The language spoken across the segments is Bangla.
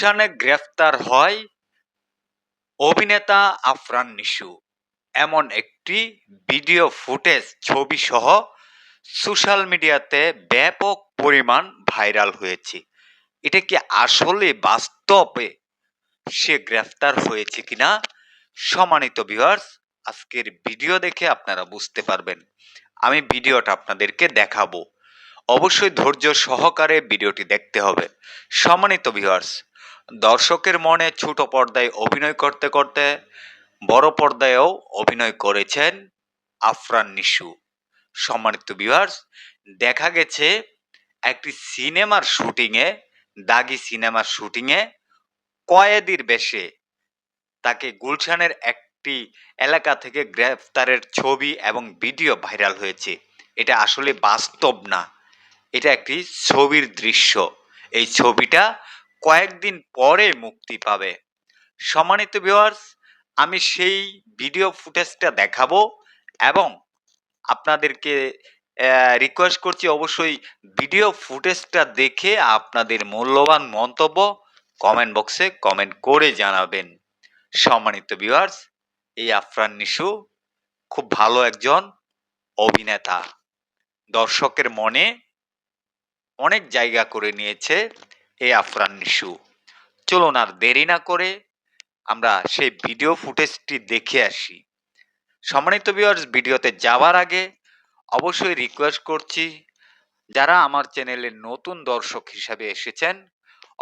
গুলশানে গ্রেফতার হয় অভিনেতা আফরান নিশু। এমন একটি ভিডিও ফুটেজ ছবি সহ সোশ্যাল মিডিয়াতে ব্যাপক পরিমাণ ভাইরাল হয়েছে। এটা কি আসলে বাস্তবে সে গ্রেফতার হয়েছে কিনা? সম্মানিত ভিউয়ার্স, আজকের ভিডিও দেখে আপনারা বুঝতে পারবেন। আমি ভিডিওটা আপনাদেরকে দেখাবো। অবশ্যই ধৈর্য সহকারে ভিডিওটি দেখতে হবে। সম্মানিত ভিউয়ার্স দর্শকের মনে ছোট পর্দায় অভিনয় করতে করতে বড় পর্দায়ও অভিনয় করেছেন আফরান নিশু। সম্মানিত ভিউয়ার্স দেখা গেছে একটি সিনেমার শুটিংয়ে দাগি সিনেমার শুটিংয়ে কয়েদির বেশে তাকে গুলশানের একটি এলাকা থেকে গ্রেফতারের ছবি এবং ভিডিও ভাইরাল হয়েছে। এটা আসলে বাস্তব না। এটা একটি ছবির দৃশ্য। এই ছবিটা কয়েকদিন পরে মুক্তি পাবে। সম্মানিত ভিউয়ার্স আমি সেই ভিডিও ফুটেজটা দেখাবো এবং আপনাদেরকে রিকোয়েস্ট করছি অবশ্যই ভিডিও ফুটেজটা দেখে আপনাদের মূল্যবান মন্তব্য কমেন্ট বক্সে কমেন্ট করে জানাবেন। সম্মানিত ভিউয়ার্স এই আফরান নিশু, খুব ভালো একজন অভিনেতা। দর্শকের মনে অনেক জায়গা করে নিয়েছে। এই আফরান নিশু। চলুন আর দেরি না করে আমরা সেই ভিডিও ফুটেজটি দেখে আসি। সম্মানিত ভিউয়ার্স ভিডিওতে যাওয়ার আগে অবশ্যই রিকোয়েস্ট করছি, যারা আমার চ্যানেলে নতুন দর্শক হিসাবে এসেছেন,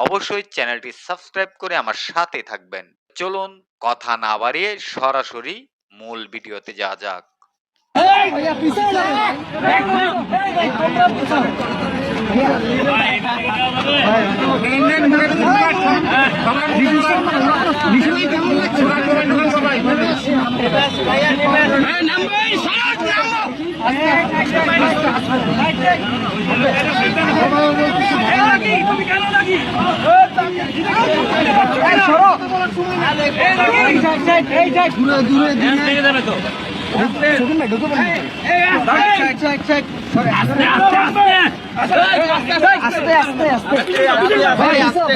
অবশ্যই চ্যানেলটি সাবস্ক্রাইব করে আমার সাথে থাকবেন। চলুন কথা না বাড়িয়ে সরাসরি মূল ভিডিওতে যাওয়া যাক। দূরে দূরে দূরে। যাবে তো। ভাই আস্তে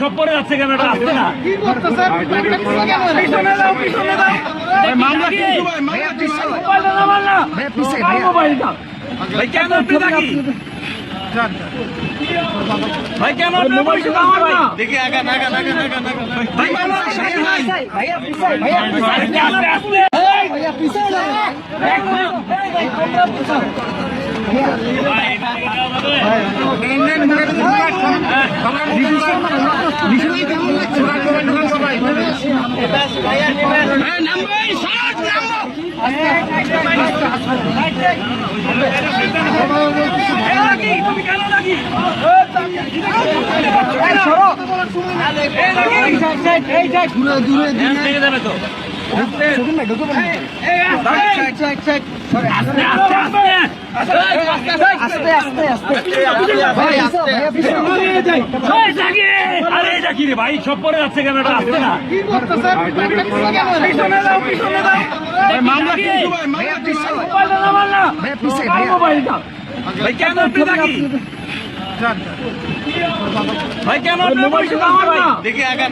সব পরে যাচ্ছে ক্যামেরাটা আসছে না ভাইয়া ভাই কেন ভাই কেন মোবাইল না দেখি আগা নাগা নাগা নাগা নাগা ভাই ভাইয়া পিছে ভাইয়া পিছে ভাইয়া পিছে দূরে দূরে থেকে যাবে তো আস্তে আস্তে আস্তে ভাই আস্তে আরে এটা কি রে ভাই সব পরে যাচ্ছে ক্যামেরাটা আসছে না কি করতেছে পিছনে দাও পিছনে দাও পিছে ভাই কেন ভাই কেন না? দেখি আগা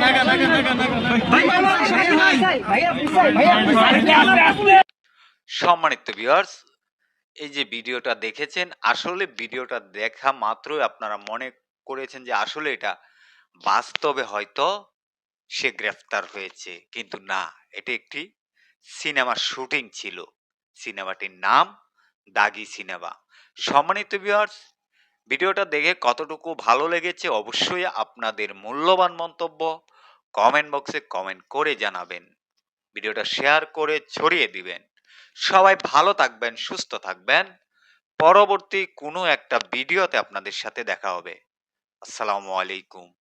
সম্মানিত ভিউয়ার্স এই যে ভিডিওটা দেখেছেন আসলে ভিডিওটা দেখা মাত্রই আপনারা মনে করেছেন যে আসলে এটা বাস্তবে হয়তো সে গ্রেফতার হয়েছে কিন্তু না এটি একটি সিনেমার শুটিং ছিল। সিনেমাটির নাম দাগি সিনেমা। সম্মানিত ভিউয়ার্স ভিডিওটা দেখে কতটুকু ভালো লেগেছে অবশ্যই আপনাদের মূল্যবান মন্তব্য কমেন্ট বক্সে কমেন্ট করে জানাবেন। ভিডিওটা শেয়ার করে ছড়িয়ে দিবেন। সবাই ভালো থাকবেন, সুস্থ থাকবেন। পরবর্তী কোনো একটা ভিডিওতে আপনাদের সাথে দেখা হবে। আসসালামু আলাইকুম।